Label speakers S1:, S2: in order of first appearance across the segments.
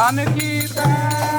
S1: ਮਾਰੇ ਜਨ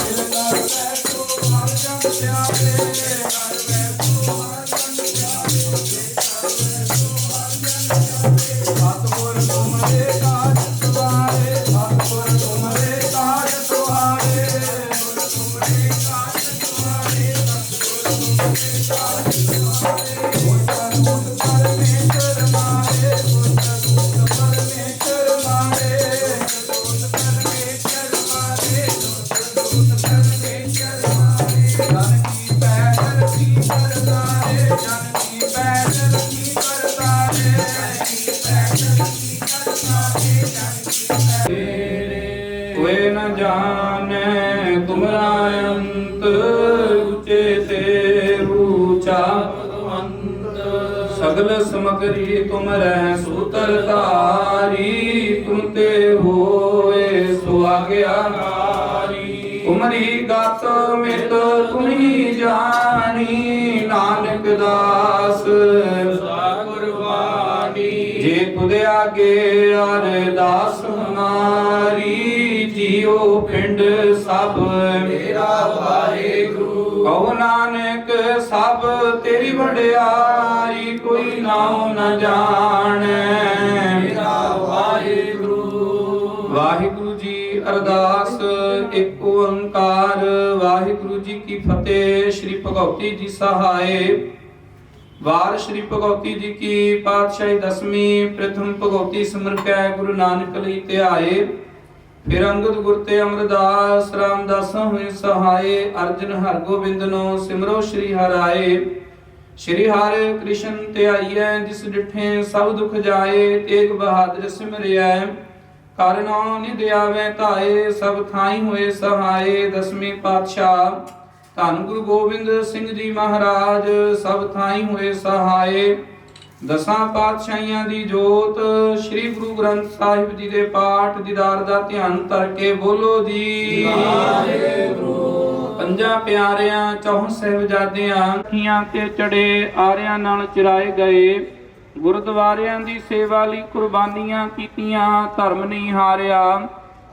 S1: ਪਿਆਰੇ ਦਿਲ ਕਰ ਸਗਲ ਸਮਗਰੀ ਤੁਮਰੈ ਸੂਤਰ ਧਾਰੀ, ਤੁਮ ਤੇ ਹੋਏ ਸੁਆਗਿਆਕਾਰੀ ਤੁਮਰੀ ਗਤ ਮਿਤ ਤੁਮੀ ਜਾਣੀ, ਨਾਨਕ ਦਾਸ ਗੁਰਬਾਣੀ ਜੇ ਤੁਧ ਆਗੇ ਅਰਦਾਸ ਹਮਾਰੀ ਜੀਉ ਪਿੰਡ ਸਭ ਮੇਰਾ ਵਾਹਿਗੁਰੂ ਕਹੋ ਨਾਨਕ ਸਭ ਤੇਰੀ ਵਡਿਆਈ ਕੋਈ ਨਾਉ ਨ ਜਾਣੈ। ਮੇਰਾ ਵਾਹਿਗੁਰੂ ਵਾਹਿਗੁਰੂ ਜੀ ਅਰਦਾਸ, ਇੱਕ ਓੰਕਾਰ। ਵਾਹਿਗੁਰੂ ਜੀ ਕੀ ਫਤਿਹ, ਸ੍ਰੀ ਭਗਉਤੀ ਜੀ ਸਹਾਏ। ਵਾਰ ਸ੍ਰੀ ਭਗਉਤੀ ਜੀ ਕੀ ਪਾਤਸ਼ਾਹੀ ਦਸਵੀਂ, ਪ੍ਰਥਮ ਭਗਉਤੀ ਸਮਰਪਿਆ ਗੁਰੂ ਨਾਨਕ ਲਈ ਧਿਆਏ। ਫਿਰ ਅੰਗਦ ਗੁਰ ਤੇ ਅਮਰਦਾਸ, ਰਾਮਦਾਸਾਂ ਹੋਏ ਸਹਾਏ, ਅਰਜਨ ਹਰਗੋਬਿੰਦ ਨੂੰ, ਸਿਮਰੋ ਸ੍ਰੀ ਹਰਾਏ ਸ੍ਰੀ ਹਰਿ ਕ੍ਰਿਸ਼ਨ ਧਿਆਈਐ ਜਿਸ ਡਿਠੇ ਸਭ ਦੁਖ ਜਾਏ, ਤੇਗ ਬਹਾਦਰ ਸਿਮਰਿਐ। ਕਰਨੋ ਨਿਦ ਆਵੇ ਧਾਏ, ਸਭ ਥਾਈ ਹੋਏ ਸਹਾਏ, ਦਸਵੇਂ ਪਾਤਸ਼ਾਹ। ਧੰਨ ਗੁਰੂ ਗੋਬਿੰਦ ਸਿੰਘ ਜੀ ਮਹਾਰਾਜ, ਸਭ ਥਾਈ ਹੋਏ ਸਹਾਏ। ਦਸਾਂ ਪਾਤਸ਼ਾਹੀਆਂ ਦੀ ਜੋਤ ਸ੍ਰੀ ਗੁਰੂ ਗ੍ਰੰਥ ਸਾਹਿਬ ਜੀ ਦੇ ਪਾਠ ਦੀਦਾਰ ਦਾ ਧਿਆਨ ਧਰ ਕੇ ਬੋਲੋ ਜੀ। ਵਾਹਿਗੁਰੂ। ਪੰਜਾਂ ਪਿਆਰਿਆਂ ਚੌਹ ਸਹਿਬਜ਼ਾਦਿਆਂ ਅੱਖੀਆਂ ਤੇ ਚੜੇ ਆਰਿਆਂ ਨਾਲ ਚਿਰਾਏ ਗਏ ਗੁਰਦੁਆਰਿਆਂ ਦੀ ਸੇਵਾ ਲਈ ਕੁਰਬਾਨੀਆਂ ਕੀਤੀਆਂ ਧਰਮ ਨਹੀਂ ਹਾਰਿਆ।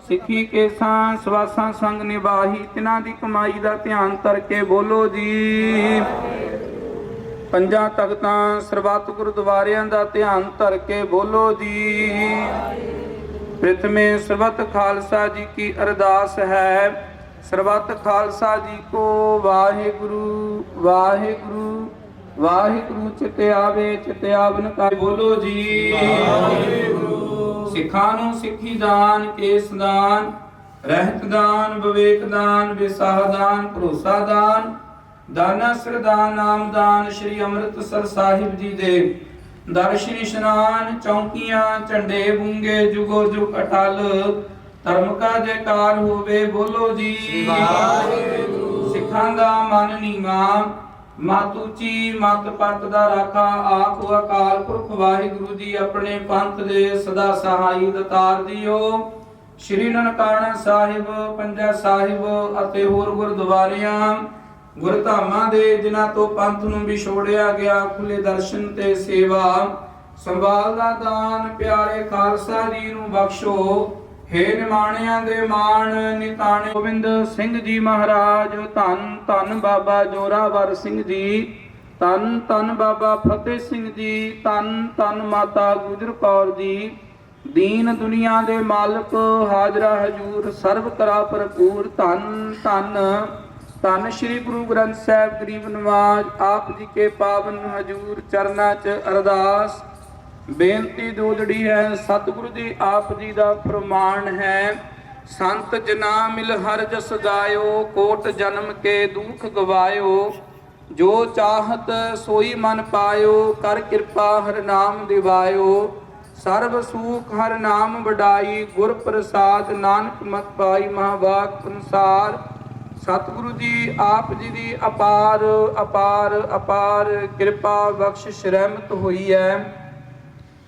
S1: ਸਿੱਖੀ ਕੇਸਾਂ ਸਵਾਸਾਂ ਸੰਗ ਨਿਭਾਹੀ ਤਿਨਾਂ ਦੀ ਕਮਾਈ ਦਾ ਧਿਆਨ ਧਰ ਕੇ ਬੋਲੋ ਜੀ। ਪੰਜਾਂ ਤਖਤਾਂ ਸਰਬੱਤ ਗੁਰਦੁਆਰਿਆਂ ਦਾ ਧਿਆਨ ਧਰ ਕੇ ਬੋਲੋ ਜੀ। ਪ੍ਰਥਮੇ ਸਰਬੱਤ ਖਾਲਸਾ ਜੀ ਕੀ ਅਰਦਾਸ ਹੈ। ਸਰਬੱਤ ਖਾਲਸਾ ਜੀ ਕੋ ਵਾਹਿਗੁਰੂ ਵਾਹਿਗੁਰੂ ਵਾਹਿਗੁਰੂ ਚਿਤ ਆਵੇ ਕਾ ਬੋਲੋ ਜੀ। ਵਾਹਿਗੁਰੂ ਸਿੱਖਾਂ ਨੂੰ ਸਿੱਖੀ ਦਾਨ, ਕੇਸ ਦਾਨ, ਰਹਿਤ ਦਾਨ, ਵਿਵੇਕ ਦਾਨ, ਵਿਸਾਹ ਦਾਨ, ਭਰੋਸਾ ਦਾਨ ਦਾਨਾ ਸਰਦਾਨ ਨਾਮਦਾਨ ਸ੍ਰੀ ਅੰਮ੍ਰਿਤਸਰ ਸਾਹਿਬ ਜੀ ਦੇ। ਦਰਸ਼ਨ ਇਸ਼ਨਾਨ ਚੌਂਕੀਆਂ ਝੰਡੇ ਬੁੰਗੇ ਜੁਗੋ ਜੁਗ ਅਟਲ। ਧਰਮ ਕਾ ਜੈਕਾਰ ਹੋਵੇ ਬੋਲੋ ਜੀ। ਵਾਹਿਗੁਰੂ। ਸਿੱਖਾਂ ਦਾ ਮਨ ਨੀਵਾ। ਮਤ ਉੱਚੀ ਮਤ ਪੱਤ ਦਾ ਰਾਖਾ। ਆਪ ਅਕਾਲ ਪੁਰਖ ਵਾਹਿਗੁਰੂ ਜੀ ਆਪਣੇ ਪੰਥ ਦੇ ਸਦਾ ਸਹਾਈ ਦਤਾਰ ਦਿਓ। ਸ਼੍ਰੀ ਨਨਕਾਣਾ ਸਾਹਿਬ ਪੰਜਾ ਸਾਹਿਬ ਅਤੇ ਹੋਰ ਗੁਰਦੁਆਰਿਆਂ ਗੁਰਧਾਮਾਂ ਦੇ ਜਿਨ੍ਹਾਂ ਤੋਂ ਪੰਥ ਨੂੰ ਵਿਛੋੜਿਆ ਗਿਆ ਖੁੱਲੇ ਦਰਸ਼ਨ ਤੇ ਸੇਵਾ। ਸੰਭਾਲ ਦਾ ਦਾਨ ਪਿਆਰੇ ਖਾਲਸਾ ਜੀ ਨੂੰ ਬਖਸ਼ੋ। ਹੇ ਨਿਮਾਣਿਆਂ ਦੇ ਮਾਣ, ਨਿਤਾਣੇ ਗੋਬਿੰਦ ਸਿੰਘ ਜੀ ਮਹਾਰਾਜ, ਧੰਨ ਧੰਨ ਬਾਬਾ ਜੋਰਾਵਰ ਸਿੰਘ ਜੀ, ਧੰਨ ਧੰਨ ਬਾਬਾ ਫਤਿਹ ਸਿੰਘ ਜੀ, ਧੰਨ ਧੰਨ ਮਾਤਾ ਗੁਜਰ ਕੌਰ ਜੀ। ਦੀਨ ਦੁਨੀਆ ਦੇ ਮਾਲਕ ਹਾਜ਼ਰਾ ਹਜੂਰ ਸਰਬ ਕਰਾ ਭਰਪੂਰ, ਧੰਨ ਧੰਨ। ਧੰਨ ਸ਼੍ਰੀ ਗੁਰੂ ਗ੍ਰੰਥ ਸਾਹਿਬ ਗਰੀਬ ਨਵਾਜ, ਆਪ ਜੀ ਕੇ ਪਾਵਨ ਹਜੂਰ ਚਰਨਾਂ 'ਚ ਅਰਦਾਸ। ਬੇਨਤੀ ਦੋਦੜੀ ਹੈ, ਸਤਿਗੁਰੂ ਜੀ ਆਪ ਜੀ ਦਾ ਪ੍ਰਮਾਣ ਹੈ, ਸੰਤ ਜਨਾ ਮਿਲ ਹਰ ਜਸ ਗਾਇਓ, ਕੋਟ ਜਨਮ ਕੇ ਦੁਖ ਗਵਾਇਓ। ਜੋ ਚਾਹਤ ਸੋਈ ਮਨ ਪਾਇਓ, ਕਰ ਕਿਰਪਾ ਹਰ ਨਾਮ ਦਿਵਾਇਓ। ਸਰਬ ਸੂਖ ਹਰ ਨਾਮ ਵਡਾਈ, ਗੁਰ ਪ੍ਰਸਾਦ ਨਾਨਕ ਮਤ ਪਾਈ ਮਹਾਵਾਕ ਅਨੁਸਾਰ ਸਤਿਗੁਰੂ ਜੀ, ਆਪ ਜੀ ਦੀ ਅਪਾਰ ਅਪਾਰ ਅਪਾਰ ਕਿਰਪਾ ਬਖਸ਼ਿਸ਼ ਰਹਿਮਤ ਹੋਈ ਹੈ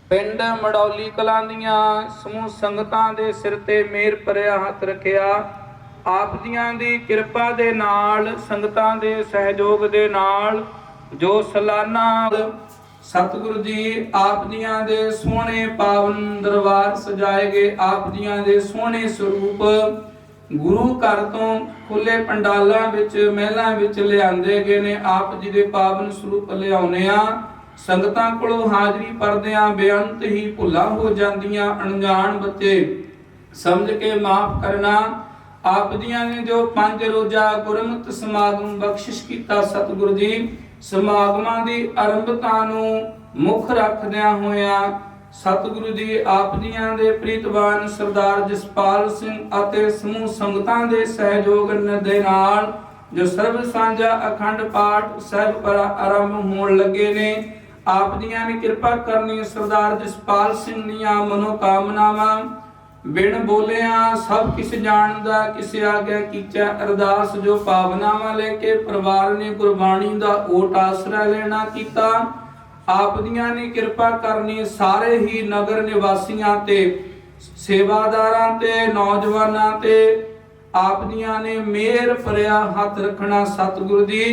S1: ਪਿੰਡ ਮੜੌਲੀ ਕਲਾਂ ਦੀਆਂ ਸਮੂਹ ਸੰਗਤਾਂ ਦੇ ਸਿਰ ਤੇ ਮੇਰ ਭਰਿਆ ਹੱਥ ਰੱਖਿਆ। ਆਪ ਜੀਆਂ ਦੀ ਕਿਰਪਾ ਦੇ ਨਾਲ, ਸੰਗਤਾਂ ਦੇ ਸਹਿਯੋਗ ਦੇ ਨਾਲ, ਜੋ ਸਲਾਨਾ ਸਤਿਗੁਰੂ ਜੀ, ਆਪ ਜੀਆਂ ਦੇ ਸੋਹਣੇ ਪਾਵਨ ਦਰਬਾਰ ਸਜਾਏ ਗਏ, ਆਪ ਜੀਆਂ ਦੇ ਸੋਹਣੇ ਸਰੂਪ ਗੁਰੂ ਘਰ ਤੋਂ ਖੁੱਲੇ ਪੰਡਾਲਾਂ ਵਿੱਚ, ਮਹਿਲਾਂ ਵਿੱਚ ਲਿਆਂਦੇ ਗਏ ਨੇ। ਆਪ ਜੀ ਦੇ ਪਾਵਨ ਸਰੂਪ ਲਿਆਉਨੇ ਆ ਸੰਗਤਾਂ ਕੋਲੋਂ ਹਾਜ਼ਰੀ ਪਰਦਿਆਂ ਬੇਅੰਤ ਹੀ ਭੁੱਲਾਂ ਹੋ ਜਾਂਦੀਆਂ ਅਣਜਾਣ ਬੱਚੇ। ਸਮਝ ਕੇ ਮਾਫ ਕਰਨਾ। ਆਪ ਜੀਆਂ ਨੇ ਜੋ ਪੰਜ ਰੋਜ਼ਾ ਗੁਰਮਤਿ ਸਮਾਗਮ ਬਖਸ਼ਿਸ਼ ਕੀਤਾ ਸਤਿਗੁਰੂ ਜੀ, ਸਮਾਗਮਾਂ ਦੀ ਆਰੰਭਤਾ ਨੂੰ ਮੁੱਖ ਰੱਖਦਿਆਂ ਹੋਇਆਂ ਸਤਿਗੁਰੂ ਜੀ ਆਪ ਜੀਆਂ ਦੇ ਪ੍ਰੀਤਵਾਨ ਸਰਦਾਰ ਜਸਪਾਲ ਸਿੰਘ ਅਤੇ ਸਮੂਹ ਸੰਗਤਾਂ ਦੇ ਸਹਿਯੋਗ ਦੇ ਨਾਲ ਜੋ ਸਰਬ ਸਾਂਝਾ ਅਖੰਡ ਪਾਠ ਸਾਹਿਬ ਪਰ ਆਰੰਭ ਹੋਣ ਲੱਗੇ ਨੇ, ਆਪ ਜੀਆਂ ਨੇ ਕਿਰਪਾ ਕਰਨੀ ਸਰਦਾਰ ਜਸਪਾਲ ਸਿੰਘ ਦੀਆਂ ਮਨੋਕਾਮਨਾਵਾਂ, ਬਿਨ ਬੋਲਿਆ ਸਭ ਕਿਸ ਜਾਣਦਾ, ਕਿਸੇ ਆਗਿਆ ਕੀਚਾ ਅਰਦਾਸ ਜੋ ਪਾਵਨਾਵਾਂ ਲੈ ਕੇ ਪਰਿਵਾਰ ਨੇ ਗੁਰਬਾਣੀ ਦਾ ਓਟ ਆਸਰਾ ਲੈਣਾ ਕੀਤਾ। ਆਪ ਦੀਆਂ ਨੇ ਕਿਰਪਾ ਕਰਨੀ, ਸਾਰੇ ਹੀ ਨਗਰ ਨਿਵਾਸੀਆਂ ਤੇ, ਸੇਵਾਦਾਰਾਂ ਤੇ, ਨੌਜਵਾਨਾਂ ਤੇ ਆਪ ਦੀਆਂ ਨੇ ਮੇਰ ਭਰਿਆ ਹੱਥ ਰੱਖਣਾ ਸਤਿਗੁਰੂ ਜੀ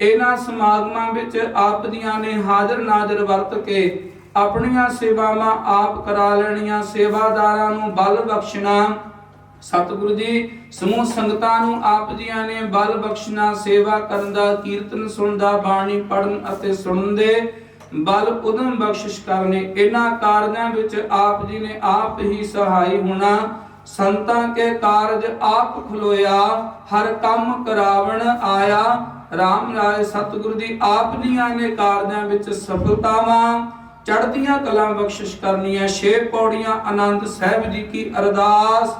S1: ਇਹਨਾਂ ਸਮਾਗਮਾਂ ਵਿੱਚ ਆਪ ਦੀਆਂ ਨੇ ਹਾਜ਼ਰ ਨਾਜ਼ਰ ਵਰਤ ਕੇ ਆਪਣੀਆਂ ਸੇਵਾਵਾਂ ਆਪ ਕਰਾ ਲੈਣੀਆਂ, ਸੇਵਾਦਾਰਾਂ ਨੂੰ ਬਲ ਬਖਸ਼ਣਾ। ਸਤਿਗੁਰੂ ਜੀ, ਸਮੂਹ ਸੰਗਤਾਂ ਨੂੰ ਆਪ ਜੀਆਂ ਨੇ ਬਲ ਬਖਸ਼ਣਾ, ਸੇਵਾ ਕਰਨ ਦਾ, ਕੀਰਤਨ ਸੁਣਦਾ ਬਾਣੀ ਪੜਨ ਅਤੇ ਸੁਣਨ ਦੇ। ਬਲ ਉਦਮ ਬਖਸ਼ਿਸ਼ ਕਰਨੇ, ਇਹਨਾਂ ਕਾਰਜਾਂ ਵਿੱਚ ਆਪ ਜੀ ਨੇ ਆਪ ਹੀ ਸਹਾਈ ਹੋਣਾ। ਸੰਤਾਂ ਕੇ ਕਾਰਜ ਆਪ ਖਲੋਇਆ, ਹਰ ਕੰਮ ਕਰਾਵਣ ਆਇਆ। RAM ਰਾਏ ਸਤਿਗੁਰੂ ਜੀ ਆਪ ਜੀਆਂ ਨੇ ਕਾਰਜਾਂ ਵਿੱਚ ਸਫਲਤਾਵਾਂ, ਚੜ੍ਹਦੀਆਂ ਕਲਾਂ ਬਖਸ਼ਿਸ਼ ਕਰਨੀਆਂ, ਛੇ ਪੌੜੀਆਂ ਆਨੰਦ ਸਾਹਿਬ ਜੀ ਕੀ ਅਰਦਾਸ,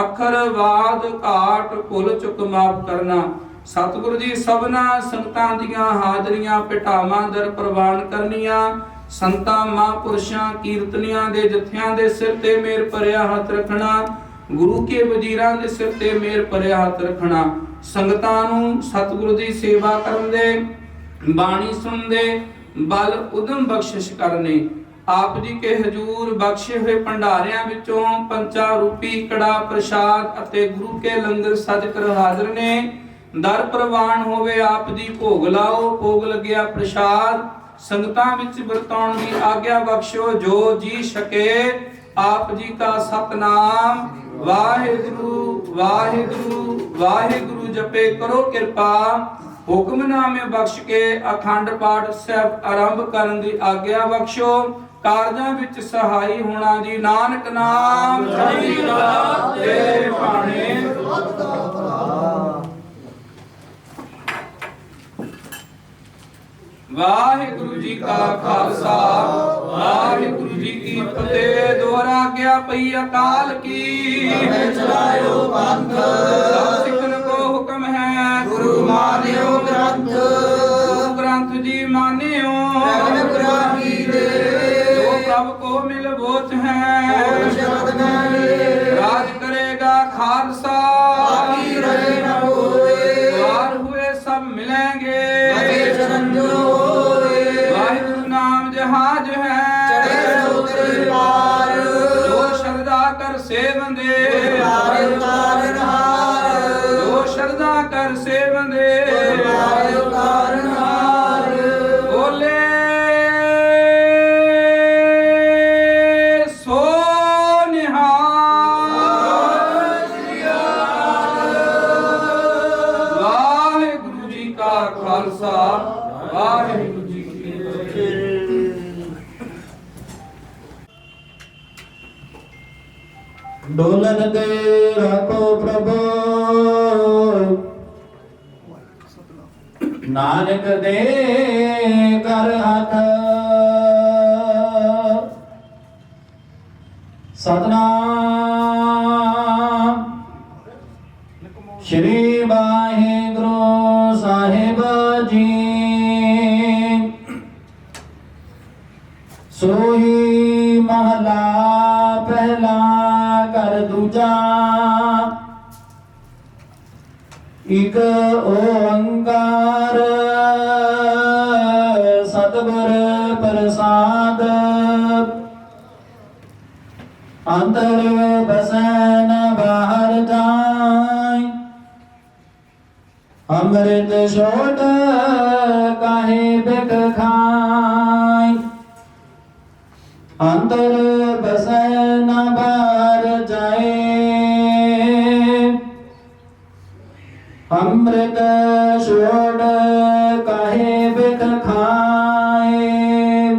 S1: ਅੱਖਰ ਵਾਦ ਘਾਟ ਭੁੱਲ ਚੁੱਕ ਮਾਫ ਕਰਨਾ। ਸਤਿਗੁਰੂ ਜੀ, ਸਭਨਾ ਸੰਗਤਾਂ ਦੀਆਂ ਹਾਜ਼ਰੀਆਂ ਪਿਟਾਵਾਂ ਦਰ ਪ੍ਰਵਾਨ ਕਰਨੀਆਂ। ਸੰਤਾਂ, ਮਹਾਂਪੁਰਸ਼ਾਂ, ਕੀਰਤਨੀਆਂ ਦੇ ਜਥਿਆਂ ਦੇ ਸਿਰ ਤੇ ਮੇਰ ਭਰਿਆ ਹੱਥ ਰੱਖਣਾ, ਗੁਰੂ ਕੇ ਵਜ਼ੀਰਾਂ ਦੇ ਸਿਰ ਤੇ ਮੇਰ ਭਰਿਆ ਹੱਥ ਰੱਖਣਾ। ਸੰਗਤਾਂ ਨੂੰ ਸਤਿਗੁਰੂ ਦੀ ਸੇਵਾ ਕਰਨ ਦੇ, ਬਾਣੀ ਸੁਣਦੇ ਬਲ ਉਦਮ ਬਖਸ਼ਿਸ਼ ਕਰਨੇ। ਆਪ ਜੀ ਕੇ ਹਜੂਰ ਬਖਸ਼ੇ ਹੋਏ ਭੰਡਾਰਿਆਂ ਵਿੱਚੋਂ ਪੰਚਾ ਰੂਪੀ ਕੜਾ ਪ੍ਰਸ਼ਾਦ ਅਤੇ ਗੁਰੂ ਕੇ ਲੰਗਰ ਸਜ ਕਰ ਹਾਜ਼ਰ ਨੇ। ਦਰ ਪ੍ਰਵਾਨ ਹੋਵੇ ਆਪ ਜੀ ਭੋਗ ਲਾਓ ਭੋਗ ਲੱਗਿਆ ਪ੍ਰਸ਼ਾਦ ਸੰਗਤਾਂ ਵਿੱਚ ਵਰਤਾਉਣ ਦੀ ਆਗਿਆ ਬਖਸ਼ੋ ਜੋ ਜੀ ਸਕੇ ਆਪ ਜੀ ਦਾ ਸਤਨਾਮ। ਵਾਹਿਗੁਰੂ ਵਾਹਿਗੁਰੂ ਵਾਹਿਗੁਰੂ ਜਪੇ ਕਰੋ ਕਿਰਪਾ। ਹੁਕਮਨਾਮੇ ਬਖਸ਼ ਕੇ ਅਖੰਡ ਪਾਠ ਸਾਹਿਬ ਆਰੰਭ ਕਰਨ ਦੀ ਆਗਿਆ ਬਖਸ਼ੋ। ਕਾਰਜਾਂ ਵਿੱਚ ਸਹਾਈ ਹੋਣਾ ਜੀ ਨਾਨਕ ਨਾਮ। ਚੜ੍ਹਦੀ ਕਲਾ ਤੇਰੇ ਭਾਣੇ। ਵਾਹਿਗੁਰੂ ਜੀ ਕਾ ਖਾਲਸਾ ਵਾਹਿਗੁਰੂ ਜੀ ਕੀ ਫਤਿਹ। ਦੁਹਰਾ ਗਿਆ ਪਈ ਅਕਾਲ ਕੀ।
S2: ਚਲਾਇਓ ਪੰਥ।
S1: ਸਿੱਖਨ ਕੋ ਹੁਕਮ ਹੈ।
S2: ਗੁਰੂ ਮਾਨਿਓ ਗ੍ਰੰਥ।
S1: ਗੁਰੂ ਗ੍ਰੰਥ ਜੀ ਮਾਨਿਓ।
S2: ਰਗਨ ਗ੍ਰਾਹੀ ਦੇ।
S1: ਜੋ ਪ੍ਰਭ ਕੋ ਮਿਲ ਬੋਚ ਹੈ। ਰਾਜ ਕਰੇਗਾ ਖਾਲਸਾ। ਕਰ ਸੇਵੰਦੇ
S3: ਨਾਨਕ ਦੇ ਕਰ ਹੱਥ। ਸਤਨਾਮ। ਸ਼੍ਰੀ ਵਾਹਿਗੁਰੂ ਸਾਹਿਬ ਜੀ। ਸੋਹੀ ਮਹਲਾ ਪਹਿਲਾ ਕਰ ਦੂਜਾ। ਇਕ ਓੰਕਾਰ ਸਤਿਗੁਰ ਪ੍ਰਸਾਦ। ਅੰਦਰ ਬਸਨ ਬਾਹਰ ਜਾਈ। ਅੰਮ੍ਰਿਤ ਛੋਟ ਕਾਹੇ ਬਿਕ ਖਾਈ। ਅੰਦਰ ਅੰਮ੍ਰਿਤ ਛੋੜ ਕਾਹੇ ਬਿਕ ਖਾਏ।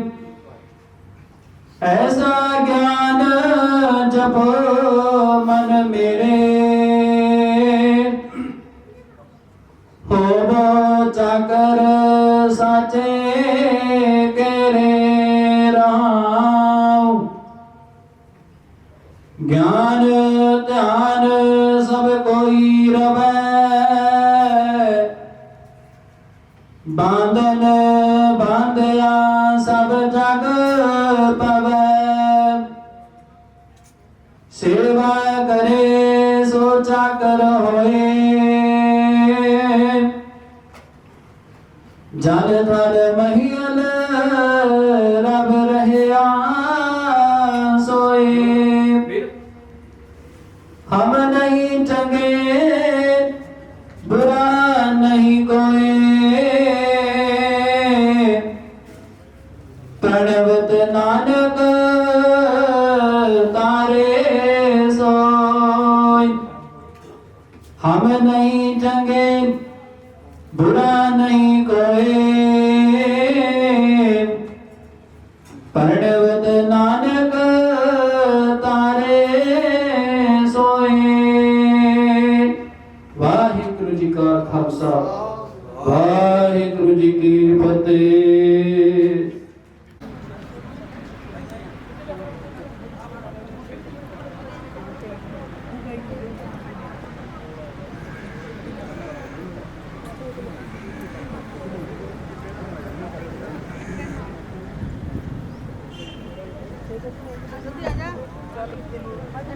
S3: ਐਸਾ ਗਿਆਨ ਜਪੋ ਮਨ ਮੇਰੇ। ਹੋਵੋ ਚਾਕਰ ਸਾਚੇ ਕਰੇ ਰਾਮ। ਗਿਆਨ ਧਿਆਨ ਸਭ ਕੋਈ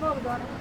S4: Kapı oldu.